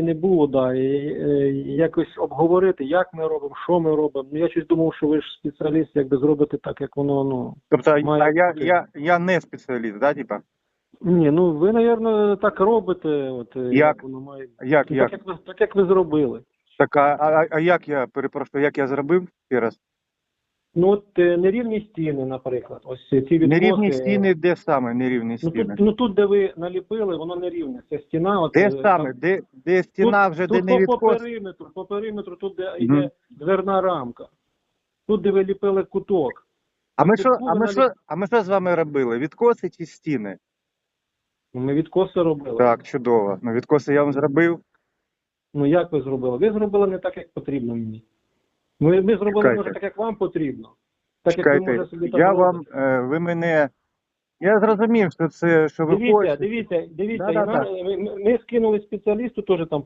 не було, да, і, е, якось обговорити, як ми робимо, що ми робимо. Ну, я щось думав, що ви ж спеціаліст, якби зробите так, як воно, ну. Тобто, Має а я, я, я не спеціаліст, да, типа? Ні, ну ви, напевно, так робите, от, е, Як? воно має. Як, Ну, як? Так, як ви, так, як ви зробили. Так, а, а, а як я, перепрошую, як я зробив ще раз? Ну, от е, нерівні стіни, наприклад, ось ці відкоси. Нерівні стіни, де саме нерівні Ну стіни? тут, ну тут, де ви наліпили, воно нерівне. Це стіна. От, Де е, саме? там- Де, де стіна тут, вже, тут де не по, по відкос? периметру, по периметру, тут де Мгм. йде дверна рамка. Тут, де ви ліпили куток. А ми що, а ми що, а ми що з вами робили? Відкоси чи стіни? Ну, ми відкоси робили. Так, чудово. Ну, відкоси я вам зробив. Ну як ви зробили? Ви зробили не так, як потрібно мені. Ми, ми зробили Чекайте. може так, як вам потрібно. Так як Чекайте, ви може собі я вам, е, ви мене, я зрозумів, що це, що ви Дивіться, хочете. дивіться, дивіться, Да-да-да. і нам- ми, ми- ми скинули спеціалісту теж там